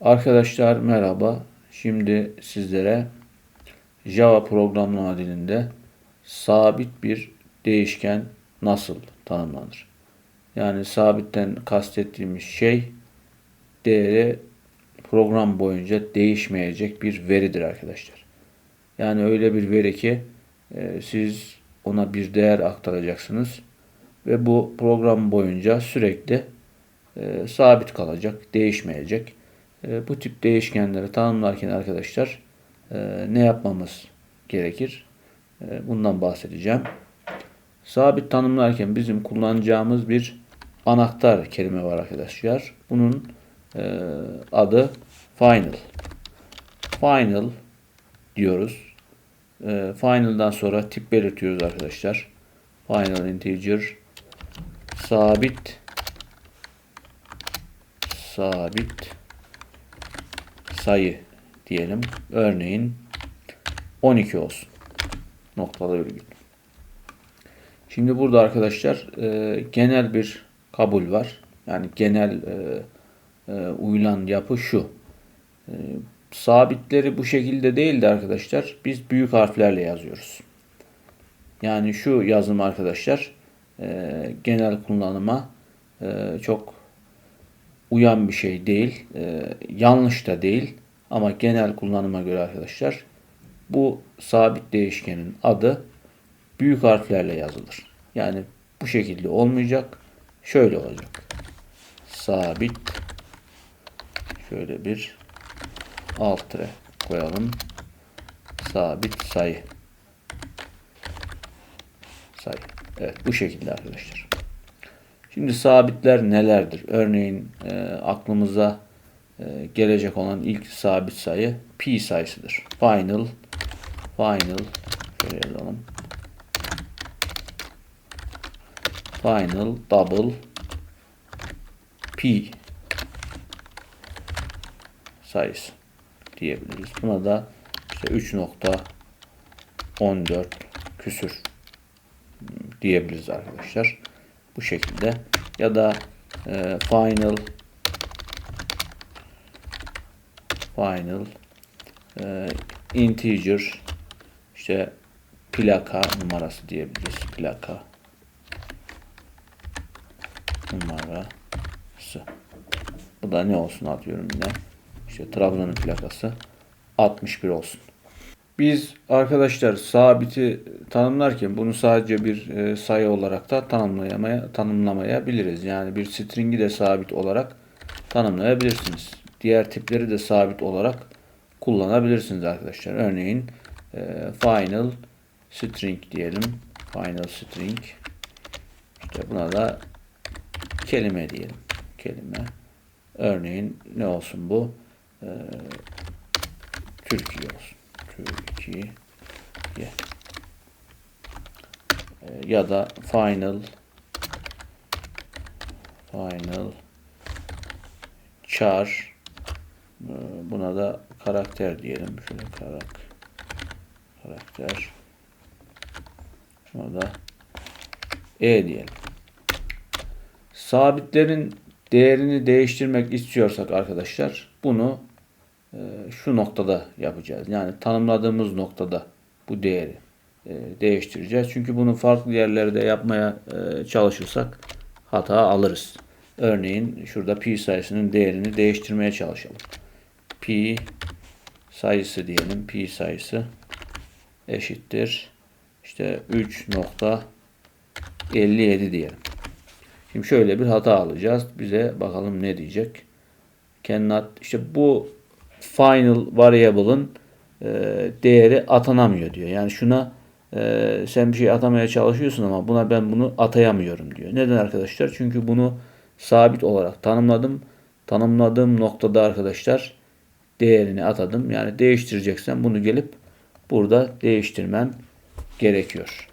Arkadaşlar merhaba. Şimdi sizlere Java programlama dilinde sabit bir değişken nasıl tanımlanır? Yani sabitten kastettiğimiz şey değeri program boyunca değişmeyecek bir veridir arkadaşlar. Yani öyle bir veri ki e, siz ona bir değer aktaracaksınız ve bu program boyunca sürekli e, sabit kalacak, değişmeyecek. E, bu tip değişkenleri tanımlarken arkadaşlar e, ne yapmamız gerekir? E, bundan bahsedeceğim. Sabit tanımlarken bizim kullanacağımız bir anahtar kelime var arkadaşlar. Bunun e, adı final. Final diyoruz. Final'dan sonra tip belirtiyoruz arkadaşlar. Final integer sabit sabit sayı diyelim. Örneğin 12 olsun. Noktalı virgül. Şimdi burada arkadaşlar e, genel bir kabul var. Yani genel e, e, uyulan yapı şu. E, sabitleri bu şekilde değil de arkadaşlar biz büyük harflerle yazıyoruz. Yani şu yazım arkadaşlar e, genel kullanıma e, çok uyan bir şey değil. E, yanlış da değil. Ama genel kullanıma göre arkadaşlar bu sabit değişkenin adı büyük harflerle yazılır. Yani bu şekilde olmayacak. Şöyle olacak. Sabit şöyle bir alt tire koyalım. Sabit sayı. Sayı. Evet bu şekilde arkadaşlar. Şimdi sabitler nelerdir? Örneğin e, aklımıza e, gelecek olan ilk sabit sayı pi sayısıdır. Final final şöyle yazalım. Final double pi sayısı diyebiliriz. Buna da işte 3.14 küsür diyebiliriz arkadaşlar. Bu şekilde ya da e, final final e, integer işte plaka numarası diyebiliriz. Plaka numarası. Bu da ne olsun atıyorum yine. İşte Trabzon'un plakası 61 olsun. Biz arkadaşlar sabiti tanımlarken bunu sadece bir e, sayı olarak da tanımlayamaya, tanımlamayabiliriz. Yani bir string'i de sabit olarak tanımlayabilirsiniz. Diğer tipleri de sabit olarak kullanabilirsiniz arkadaşlar. Örneğin e, final string diyelim. Final string. İşte buna da kelime diyelim. Kelime. Örneğin ne olsun bu? E, Türkiye olsun. Türkiye. E, ya da final final char e, buna da karakter diyelim. Şöyle karak karakter şuna da e diyelim. Sabitlerin değerini değiştirmek istiyorsak arkadaşlar bunu şu noktada yapacağız. Yani tanımladığımız noktada bu değeri e, değiştireceğiz. Çünkü bunu farklı yerlerde yapmaya e, çalışırsak hata alırız. Örneğin şurada pi sayısının değerini değiştirmeye çalışalım. Pi sayısı diyelim. Pi sayısı eşittir. İşte 3.57 diyelim. Şimdi şöyle bir hata alacağız. Bize bakalım ne diyecek. Cannot işte bu final variable'ın e, değeri atanamıyor diyor. Yani şuna e, sen bir şey atamaya çalışıyorsun ama buna ben bunu atayamıyorum diyor. Neden arkadaşlar? Çünkü bunu sabit olarak tanımladım. Tanımladığım noktada arkadaşlar değerini atadım. Yani değiştireceksen bunu gelip burada değiştirmen gerekiyor.